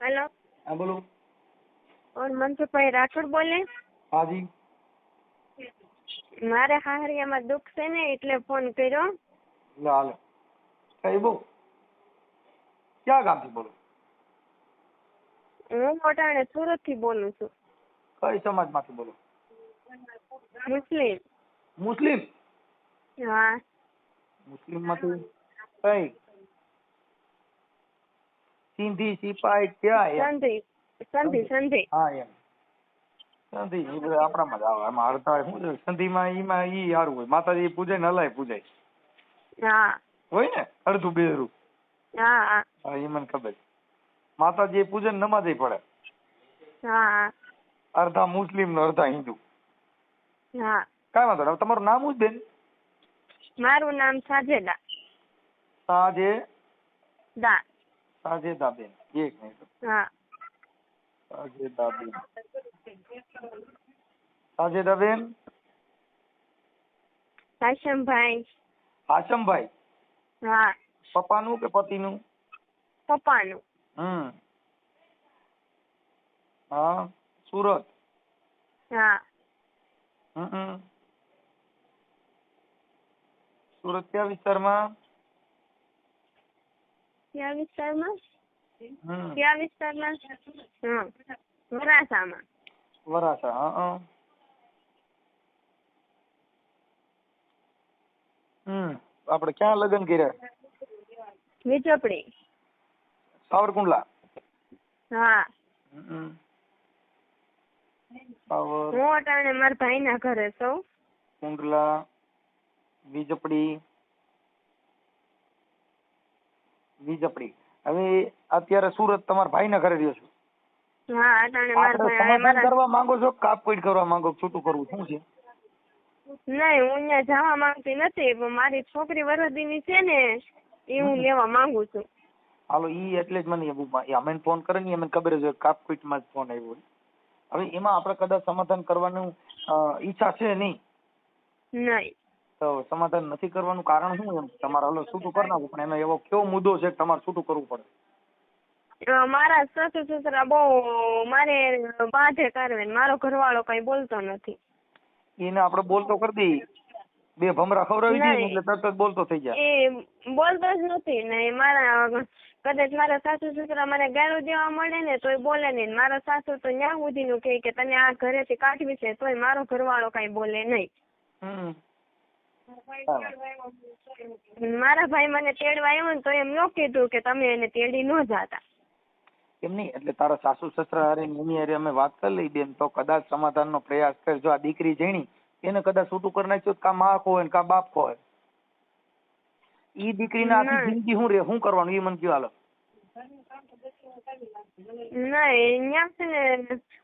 Hello. હા બોલો. કોણ મનસુખભાઈ રાઠોડ બોલે? હાજી મારે હાહરિયામાં દુઃખ છે ને એટલે ફોન કર્યો. લે કઈ બો ક્યાં ગામથી બોલો? હું મોટાણે સુરતથી બોલું છું. કઈ સમાજમાંથી બોલો? મુસ્લિમ. મુસ્લિમ? હા. મુસ્લિમમાંથી કઈ? સિંધી સિપાઈ સંધિ સંધિ સંધી. હા એમ. સંધી એ બધા આપણામાં જ આવે. એમાં અડધા પૂજે. સંધીમાં ઈમાં ઈ સારું હોય. માતાજી પૂજે ને અલાય પૂજાય હા. હોય ને? અડધું બેરું. હા. એ મને ખબર માતાજી પૂજે પૂજન નમાજે પડે. હા. અડધા મુસ્લિમ ને અડધા હિન્દુ. હા. કાંઈ વાંધો નહીં. તમારું નામ શું બેન? મારું નામ સાજેદા. સાજે દા. સાજેદા બેન એક મિનિટ. હા. સાજેદાબેન. હાશમભાઈ. હાશમભાઈ? હા. પપ્પાનું કે પતિનું? પપ્પાનું. હમ. હા. સુરત? હા. હમ. સુરત કયા વિસ્તારમાં? કયા વિસ્તારમાં? કયા વિસ્તારમાં? હા. વરાસામાં વરાછા હા હા. હમ. આપણે ક્યાં લગ્ન કર્યા? વીજપડી. સાવરકુંડલા. હા. હું અટાણે મારા ભાઈના ઘરે છું. કુંડલા વીજપડી. વીજપડી. હવે અત્યારે સુરત તમારા ભાઈના ઘરે રહ્યો છો. હા અટાણે મારા ભાઈ હવે સમાધાન મારા કરવા માંગો છો કાપપીટ કરવા માંગો છો? છૂટું કરવું શું છે? નહીં હું અહીંયા જવા માંગતી નથી પણ મારી છોકરી વરદીની છે ને એ હું લેવા માંગુ છું. હાલો ઈ એટલે જ મને એવું મા- એ અમે ફોન કરે ને એ મને ખબર જ હોય કાપપીટમાં જ ફોન આવ્યો હોય. હવે એમાં આપણે કદાચ સમાધાન કરવાનું અ, ઈચ્છા છે નહીં? નહીં. તો સમાધાન નથી કરવાનું કારણ શું એમ? તમારે હલો છૂટું કરી નાખવું પણ એમાં એવો કેવો મુદ્દો છે કે તમારે છૂટું કરવું પડે? મારા સસુ સસરા બહુ મારે બાધે કરવે ને મારો ઘરવાળો કઈ બોલતો નથી. એને આપણે બોલતો કરી દઈએ. બે ભમરા ખવડાવી દઈએ એટલે તરત જ બોલતો થઈ જાય. એ બોલતો જ નથી ને મારા કદાચ મારા સાસુ સસરા મને ગાળું દેવા મળે ને તોય બોલે નહીં. મારા સાસુ તો ન્યા સુધીનું કહે કે તને આ ઘરેથી કાઢવી છે તોય મારો ઘરવાળો કઈ બોલે નહીં. હમ. મારા ભાઈ મને તેડવા આવ્યો ને તો એમ ન કીધું કે તમે એને તેડી ન જાતા. એમ નહીં એટલે તારા સાસુ સસરા અરે મમ્મી અરે અમે વાત કરી લઈ બેન તો કદાચ સમાધાનનો પ્રયાસ કર. જો આ દીકરી જણી એને કદાચ છૂટું કરી નાખ્યું કા માં ખોય કા બાપ ખોય ઈ દીકરીને આખી જિંદગી શું રે શું કરવાનું? ઈ મને કયો હાલો. ના ન્યા છે ને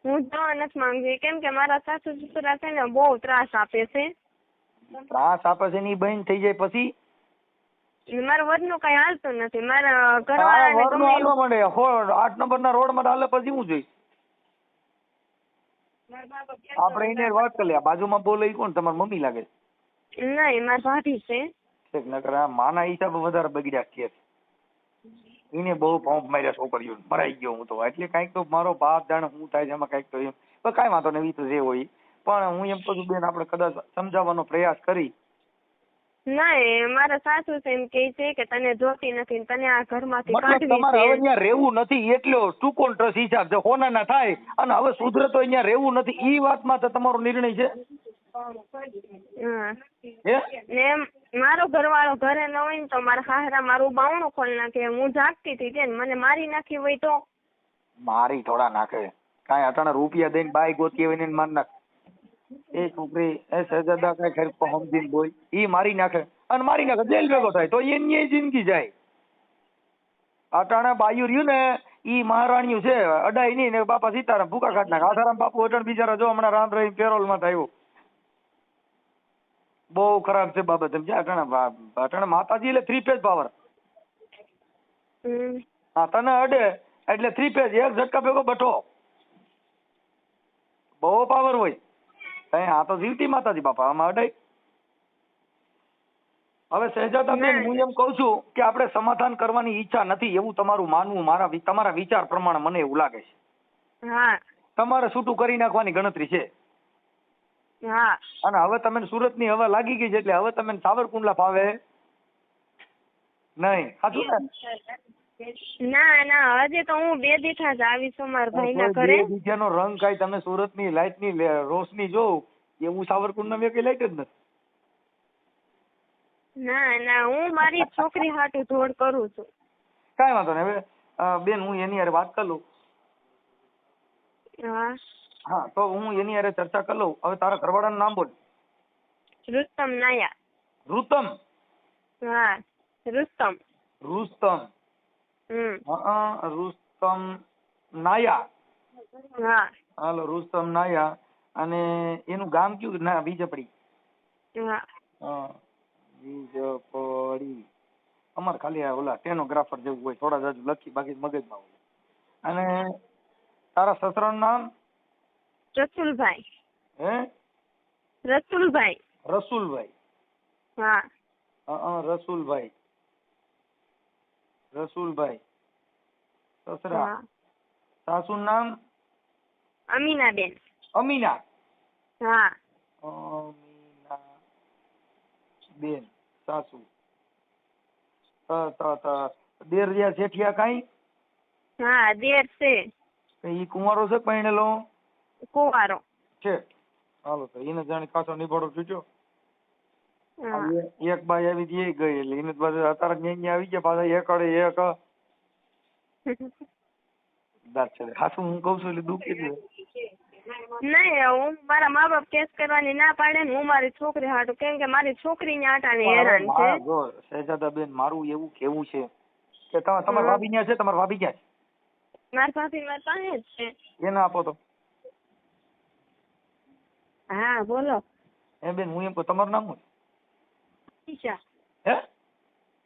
હું જવા નથી માંગતી. કેમ કે મારા સાસુ સસરા છે ને બહુ ત્રાસ આપે છે. ત્રાસ આપે છે ની બંધ થઈ જાય પછી? મારા વરનું કઈ હાલતું નથી. મારા ઘરવાળાને ગમે હાલવા માંડે. હો આઠ નંબર ના હાલે પછી હું જોઈ આપણે એને વાત કરી લે. બાજુમાં બોલે કોણ? તમારી મમ્મી લાગે નહીં મારા ભાભી છે. ઠીક નકર માના હિસાબે વધારે બગડ્યા છે. એને બહુ પંપ માર્યા છોકરીઓ. મરાઈ ગયો હું તો. એટલે કાંઈક તો મારો બાપ જાણે હું થાય છે એમાં કાંઈક તો એમ. પણ કાંઈ વાંધો નહીં તો જે હોય. પણ હું એમ કહું છું બેન આપણે કદાચ સમજાવવાનો પ્રયાસ કરી. નહીં મારા સાસુ છે એમ કે છે કે તને જોતી નથી તને આ ઘરમાંથી કાઢવી તમારે હવે અહીંયા રહેવું નથી એટલો ટુ કોન્ટ્રસ હિસાબ છે હોનાના થાય અને હવે સુધરે તો અહીંયા રહેવું નથી ઈ વાતમાં તો તમારો નિર્ણય છે? ને મારો ઘરવાળો ઘરે ન હોય ને તો મારા હાહરા મારું બાવણું ખોલી નાખે. હું જાગતી હતી તેને મને મારી નાખી હોય તો? મારી થોડા નાખે. કાંઈ અટાણે રૂપિયા દઈને બાય ગોતી હોય ને માર નાખ. એ છોકરી એ સજાદા કઈ ખરી સમજીને બોલ. ઈ મારી નાખે. અને મારી નાખે. જેલ ભેગો થાય. તો એની જિંદગી જાય. અટાણે બાયું રહ્યું ને ઈ મહારાણીયું છે. અડાઈ નહીં ને બાપા સીતારામ ભૂકા કાઢ નાખે. આસારામ બાપુ અટણ બિચારા જો હમણાં રામ રહી પેરોલમાં થયું. બહુ ખરાબ છે બાબત સમજ્યા અટાણે અટાણે માતાજી એટલે થ્રી પેજ પાવર હા તને અડે એટલે થ્રી પેજ એક ઝટકા ભેગો બઠો. બહુ પાવર હોય. તઈ આ તો જીવતી માતાજી બાપા આમાં અડાય હવે સહેજા ના. હું એમ કહું છું કે આપણે સમાધાન કરવાની ઈચ્છા નથી એવું તમારું માનવું મારા તમારા વિચાર પ્રમાણે મને એવું લાગે છે. હા. તમારે છૂટું કરી નાખવાની ગણતરી છે. હા. અને હવે તમે સુરતની હવા લાગી ગઈ છે એટલે હવે તમે સાવરકુંડલા ફાવે. નહીં. સાચું ને. ના ના હજી તો હું બે દીઠા જ આવીશ છું મારા ભાઈના ઘરે. બીજાનો રંગ કાંઈ તમે સુરતની લાઇટની રોશની એ હું સાવરકુંડના મેં કઈ લાઈટ જ નથી. ના ના હું મારી છોકરી હાટુ ધોડ કરું છું. કાંઈ વાંધો નહીં હવે બેન હું એની હારે વાત કરું હા. હા તો હું એની હારે ચર્ચા કરી લઉં. હવે તારા ઘરવાળાનું નામ બોલ. રુસ્તમ નાયા રુતમ? હા રુસ્તમ. રુસ્તમ. રુસ્તમ નાયા. હા. હાલો રુસ્તમ નાયા. અને એનું ગામ કયું? ના બીજપડી. હા. બીજપડી. અમારે ખાલી આ ઓલા ટેનોગ્રાફર જેવું હોય થોડા જાજુ લખી બાકી મગજમાં હોય. અને તારા સસરાનું નામ? રસુલભાઈ. હે? રસુલભાઈ. રસુલભાઈ. હા. હા રસુલભાઈ. રસુલભાઈ સસરા. સાસુ નામ? અમીનાબેન. અમીના. હા. અમીના બેન સાસુ. ત ત ત. દેરિયા જેઠિયા કાઈ? હા દેર છે. ઈ કુંવારો છે પરણેલો કુંવારો. છે. હાલો તો એને જાણે કાચો નિભાડો છૂટ્યો એક બાઈ આવી હતી એ એટલે એને પાછું અત્યારે ન્યા આવી ગયા પાછા એક અડે એક. છે. હું કઉ છું એટલે દુઃખ કેટલું નહીં હું મારા મા બાપ કેસ કરવાની ના પાડે ને હું મારી છોકરી હાટુ. કેમ કે મારી છોકરી ને આટાને હેરાન છે. જો સહેજાદા બેન મારું એવું કેવું છે કે તમે તમારા. ભાભી ન્યા છે? તમારા ભાભી ક્યાં મારી ભાભી મારા પાસે જ છે. છે એને આપો તો. હા બોલો. એ બેન હું એમ તમારું નામ શું અનિશા. હે?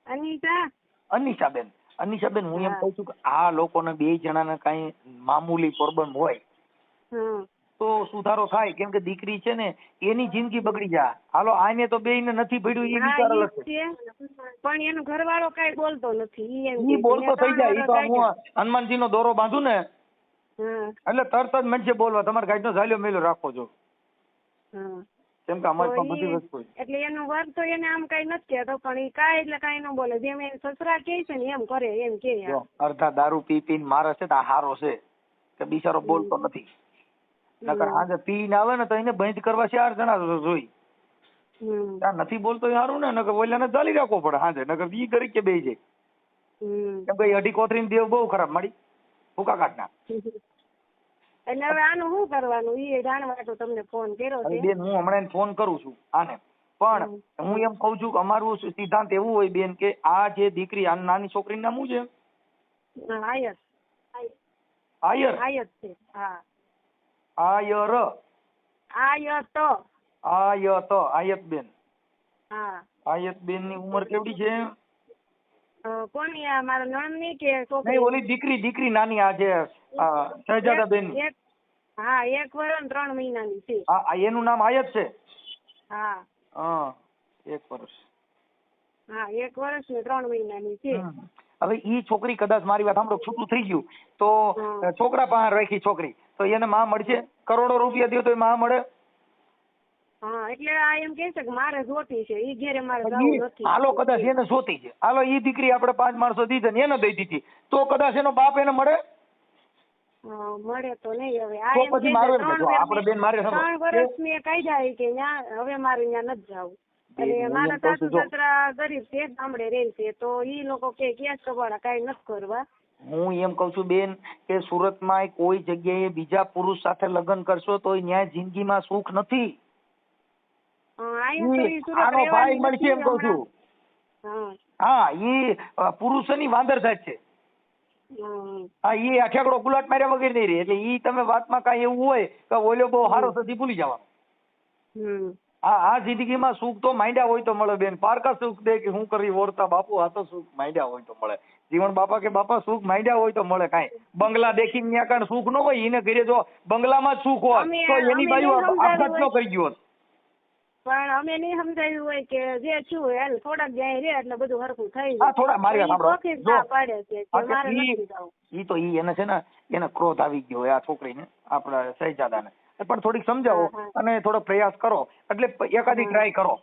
અનિશા. અનિશાબેન. અનિશાબેન હું એમ કહું છું કે આ લોકોને બે જણાને કઈ મામૂલી પ્રોબ્લેમ હોય તો સુધારો થાય. કેમ કે દીકરી છે ને એની જિંદગી બગડી જાય. હાલો આને તો બેયને નથી ભીડ્યું એ વિચાર અલગ છે. છે. પણ એનો ઘરવાળો કઈ બોલતો નથી. છે, બોલતો થઈ જાય. એ તો હું હનુમાનજી નો દોરો બાંધું ને એટલે તરત જ મનસે બોલવા તમારે ગાઈડ નો ઝાલ્યો મેલ્યો રાખો છો કેમ કે અમારી પાસે બધી વસ્તુ એટલે એનો વર તો એને આમ કઈ નથી કહેતો પણ એ કાંઈ એટલે કાંઈ ન બોલે. જેમ એને સસરા કહે છે ને એમ કરે એમ કે અડધા દારૂ પી પીને મારે છે તો આ હારો છે. કે બિચારો બોલતો નથી. નકર હાજે પીને આવે ને તો એને બંધ કરવા ચાર જણા જોઈ. ત્યાં નથી બોલતો એ હારું ને નકર ઓલાને ચાલી રાખવો પડે હાજે નકર ઈ કરી કે બે જાય. કેમ કે અઢી કોથરીની દેવ બહુ ખરાબ મારી ભૂકા કાઢના એટલે હવે આનું શું કરવાનું? એ જાણવા તો તમને ફોન કર્યો છે. બેન હું હમણાં ફોન કરું છું આને. પણ હું એમ કહું છું કે અમારું સિદ્ધાંત એવું હોય બેન કે આ જે દીકરી આ નાની છોકરીનું નામ શું છે? આયર. આયત આયર આયત છે હા. આયર. આયત. આયત. આયત બેન. હા. આયત બેનની ઉંમર કેવડી છે? કોની આ મારા નણંદની કે નહીં ઓલી દીકરી દીકરી નાની આ જે શહેજાદા બેન હા એક વર્ષ ત્રણ મહિનાની છે. આ એનું નામ આયત છે? હા. હા એક વર્ષ હા એક વર્ષ ને ત્રણ મહિનાની છે. હવે ઈ છોકરી કદાચ મારી વાત સાંભળો છૂટું થઈ ગયું. તો છોકરા પાસે રાખી છોકરી. તો એને માં મળશે? કરોડો રૂપિયા દો તો માં મળે? હા એટલે આ એમ કે છે કે મારે જોતી છે ઈ ઘેરે મારે જવું નથી. હાલો કદાચ એને જોતી છે. હાલો ઈ દીકરી આપણે પાંચ માણસો દીધી ને એને દઈ દીધી. તો કદાચ એનો બાપ એને મળે? મળે તો નહીં હવે. આ એમ પછી કે મારો છે એમ કે ત્રણ જો આપણે બેન મારે સાંભળો. ત્રણ વર્ષ મેં કહી જાય કે હવે મારે ન્યા નથી જવું. બેન, મારા સાસુ સસરા ગરીબ છે ગામડે રહે છે તો ઈ લોકો કે કેસ કબાડા કાંઈ નથી કરવા. હું એમ કઉ છું બેન કે સુરતમાં કોઈ જગ્યાએ બીજા પુરુષ સાથે લગ્ન કરશો તો ન્યાય જિંદગીમાં સુખ નથી. આનો ભાઈ મળશે એમ કહું છું. હા. ઈ પુરુષોની વાંદર જાત છે. હા ઈ આ ગુલાટ માર્યા વગર નહીં રહે. એટલે ઈ તમે વાતમાં કાંઈ એવું હોય કે ઓલો બહુ સારો થતી ભૂલી જવાનો. હા આ જિંદગીમાં સુખ તો માંડ્યા હોય તો મળે બેન. પારકા સુખ દે કે હું કરી વોરતા બાપુ આ તો સુખ માંડ્યા હોય તો મળે. જીવન બાપા કે બાપા સુખ માંડ્યા હોય તો મળે કાંઈ. બંગલા દેખીને ત્યાં કાંઈ સુખ ન હોય એને ઘરે જો બંગલામાં જ સુખ હોય તો એની બાજુ આપઘાત ન કરી ગયો હોત. પણ અમે નહીં સમજાયું હોય કે જે છું હાલ થોડાક જાય રે એટલે બધું હરખું થઈ જાય થોડા મારી વાત સાંભળો. જો. પાડે છે કે મારે ઈ- નથી જવું ઈ તો ઈ એને છે ને એને ક્રોધ આવી ગયો આ છોકરીને આપણા શહેજાદાને પણ થોડીક સમજાવો. અને થોડો પ્રયાસ કરો એટલે એકાદી ટ્રાય કરો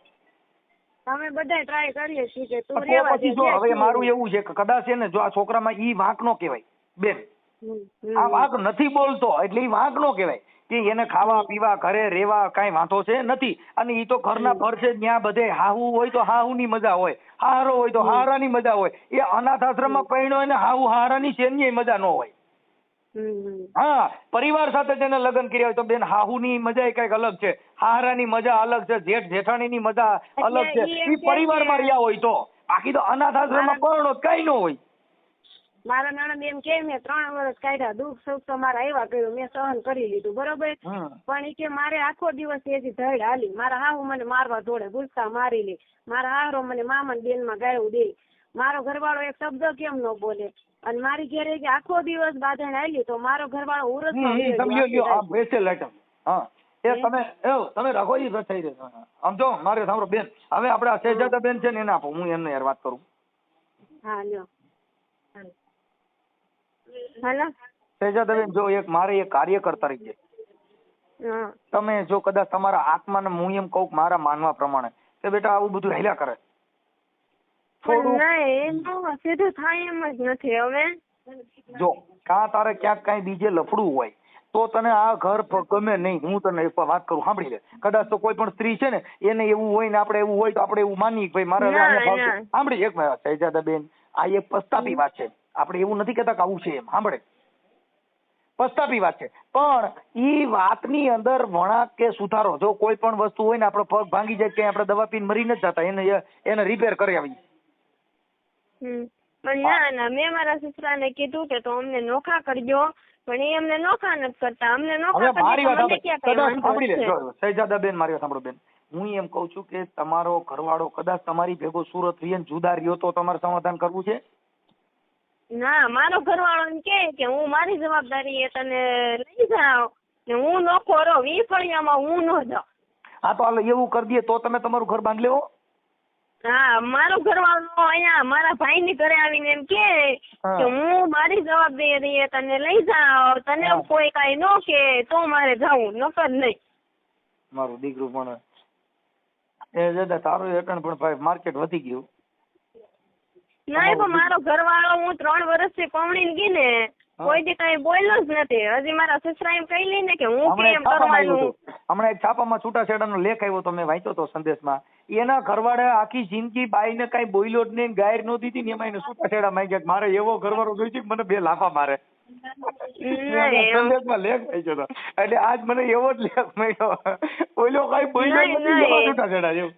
અમે બધા ટ્રાય કરીએ છીએ કે તું રેવા પછી દે, જો હવે મારું એવું છે કે કદાચ છે ને જો આ છોકરામાં ઈ વાંક નો કહેવાય બેન. આ વાંક નથી બોલતો એટલે ઈ વાંક નો કહેવાય કે એને ખાવા પીવા ઘરે રહેવા કાંઈ વાંધો છે નથી. અને એ તો ઘરના ભર છે ત્યાં બધે હાહુ હોય તો હાહુની મજા હોય. હારો હોય તો હારાની મજા હોય. એ અનાથ આશ્રમમાં પૈણો ને હાહુ હારાની શેની મજા ન હોય. હા પરિવાર સાથે તેને લગ્ન કર્યા હોય તો બેન હાહુની મજા એ કંઈક અલગ છે. હારાની મજા અલગ છે જેઠ જેઠાણીની મજા અલગ છે. એ પરિવારમાં પરિવારમાં રહ્યા હોય તો. બાકી તો અનાથ આશ્રમમાં પરણો કઈ ન હોય. મારા નણંદ એમ કે મેં ત્રણ વર્ષ કાઢ્યા દુઃખ સુખ તો મારા આવ્યા કર્યું મેં સહન કરી લીધું બરોબર? પણ એ કે મારે આખો દિવસ એથી ધડ હાલી મારા હાહુ મને મારવા દોડે ગુસ્સા મારી લે મારા હારો મને મામન બેનમાં ગાયું દે. મારો ઘરવાળો એક શબ્દ કેમ ન બોલે? અને મારી ઘેરે કે આખો દિવસ બાધણ હાલી તો મારો ઘરવાળો ઉરસ હા. એ તમે એવો તમે રઘોજી થઈ રહ્યો આમ જો મારે સાંભળો બેન હવે આપણે આ બેન છે ને એને આપો હું એમને યાર વાત કરું. હા લ્યો. હાલો. શહેજાદા જો એક મારે એક કાર્યકર તરીકે. તમે જો કદાચ તમારા આત્માને હું એમ કહું મારા માનવા પ્રમાણે. કે બેટા આવું બધું હેલ્યા કરે. સીધું થાય એમ જ નથી હવે. જો કાં તારે ક્યાંક કઈ બીજે લફડું હોય તો તને આ ઘર ગમે નહીં. હું તને એક વાત કરું સાંભળી લે. કદાચ તો કોઈ પણ સ્ત્રી છે ને એને એવું હોય ને આપણે એવું હોય તો આપણે એવું માની ભાઈ મારે. સાંભળી એક સહેજાદા બેન આ એક પસ્તાપી વાત છે. આપણે એવું નથી કહેતા કે આવું છે એમ. સાંભળે? પસ્તાપી વાત છે. પણ એ વાતની અંદર વણાક કે સુધારો જો કોઈ પણ વસ્તુ હોય ને આપણો પગ ભાંગી જાય કે આપણે દવા પીને મરી નથી જતા એને એને રિપેર કરી આવી. પણ ના ના મેં મારા સસરાને કીધું કે તો અમને નોખા કરજો પણ એ અમને નોખા નથી કરતા. અમને નોખા સાંભળો. લે. શહેજાદા બેન મારી વાત સાંભળો બેન. હું એમ કહું છું કે તમારો ઘરવાળો કદાચ તમારી ભેગો સુરત રહીને જુદા રહ્યો તો તમારે સમાધાન કરવું છે? ના મારો ઘરવાળો એમ કે કે હું મારી જવાબદારી એ તને લઈ જાઉં ને હું નોખો ખોરો વીફળિયામાં હું નો જાઉં. હા તો હાલો એવું કરી દઈએ તો તમે તમારું ઘર બાંધી લેવો. હા મારો ઘરવાળો અહીંયા મારા ભાઈ ની ઘરે આવીને એમ કે કે હું મારી જવાબદારી એ તને લઈ જાઉં તને. કોઈ કાઈ નો કે તો મારે જવું નકર નહીં. મારું દીકરું પણ એ દાદા તારું એટણ પણ ભાઈ માર્કેટ વધી ગયું. નહીં પણ મારો ઘરવાળો હું ત્રણ વર્ષથી પવણી ગઈ ને કોઈ દી કઈ બોલ્યો જ નથી. હજી મારા સસરા એમ કહી લે ને કે હું કેમ કરવાનું. હમણાં એક છાપામાં છૂટાછેડાનો લેખ આવ્યો તો મેં વાંચ્યો તો સંદેશમાં. એના ઘરવાળે આખી જિંદગી બાઈને કઈ બોલ્યો જ નહીં ગાયર નો દીધી ને એમાં એને છૂટાછેડા માંગ્યા મારે એવો ઘરવાળો જોઈ છે મને બે લાફા મારે. સંદેશમાં લેખ વાંચ્યો હતો. એટલે આજ મને એવો જ લેખ મળ્યો. ઓલો કાંઈ બોલ્યો નથી. છૂટાછેડા જેવું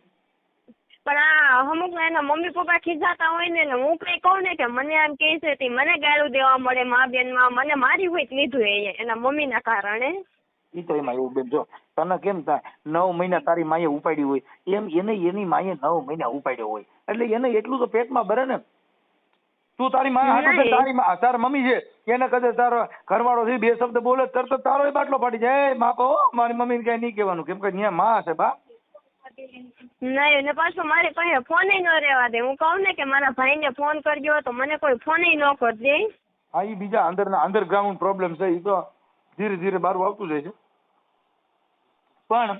પણ આ અમુક એના મમ્મી પપ્પા ખીજાતા હોય ને હું કઈ કહું ને કે મને આમ કહે છે તે મને ગાળું દેવા મળે મા બેનમાં મને મારી હોય લીધું એ એના મમ્મી ના કારણે. ઈ તો એમાં એવું બેન જો તને કેમ થાય? નવ મહિના તારી માએ ઉપાડી હોય. એમ એને એની માએ નવ મહિના ઉપાડ્યો હોય. એટલે એને એટલું તો પેટમાં ભરે ને. તું તારી માં હાટુ તારી માં તાર મમ્મી છે. એને કદાચ તારો ઘરવાળો છે બે શબ્દ બોલે તરત તારો એ બાટલો પાડી જાય. બાપો મારી મમ્મીને કઈ નહીં કહેવાનું. કેમ કે ત્યાં માં છે બા. નહીં ને પાછું મારી પાસે ફોન ન રહેવા દે. હું કહું ને કે મારા ભાઈને ફોન કરજો તો મને કોઈ ફોને ન કરી દે હા એ બીજા અંદરના અંડરગ્રાઉન્ડ પ્રોબ્લેમ છે એ તો ધીરે ધીરે બહાર આવતું જાય છે. પણ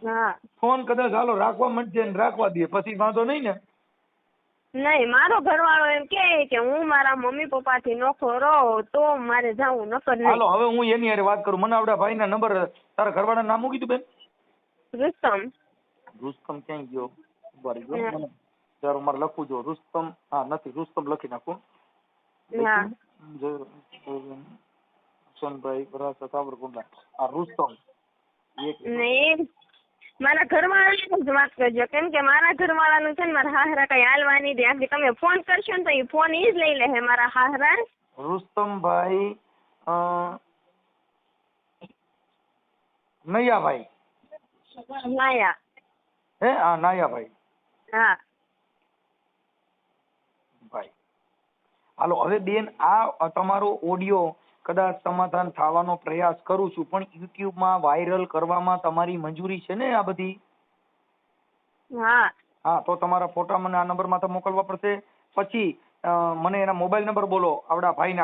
ફોન કદાચ હાલો રાખવા માંડશે ને રાખવા દે પછી વાંધો નહીં ને. નહીં મારો ઘરવાળો એમ કે કે હું મારા મમ્મી પપ્પા થી નોખો રહો તો મારે જવું નકર નહીં. હાલો હવે હું એની હારે વાત કરું. મને આપડા ભાઈના નંબર તારા ઘરવાળા નામ મૂકી દીધું બેન? રુસ્તમ. રુસ્તમ ક્યાં ગયો? ઊભા રહી હા. ગયો મને મારે લખવું જો. રુસ્તમ હા નથી રુસ્તમ લખી નાખું. હા. જય- સોનભાઈ આ રુસ્તમ. મારા ઘરવાળાની જ વાત કરજો. કેમ કે મારા ઘરવાળાનું છે ને મારા હાહરા કઈ હાલવાની નહીં દે. આખી તમે ફોન કરશો ને તો એ ફોન ઈ જ લઈ લે મારા હાહરા. રુસ્તમભાઈ નૈયાભાઈ. નાયા. હે? હા નાયાભાઈ હા. ભાઈ. હાલો હવે બેન આ તમારો ઓડિયો કદાચ સમાધાન થવાનો પ્રયાસ કરું છું પણ યુટ્યુબમાં વાયરલ કરવામાં તમારી મંજૂરી છે ને આ બધી? હા. હા તો તમારા ફોટા મને આ નંબરમાં મોકલવા પડશે. પછી મને એના મોબાઈલ નંબર બોલો આવડા ભાઈના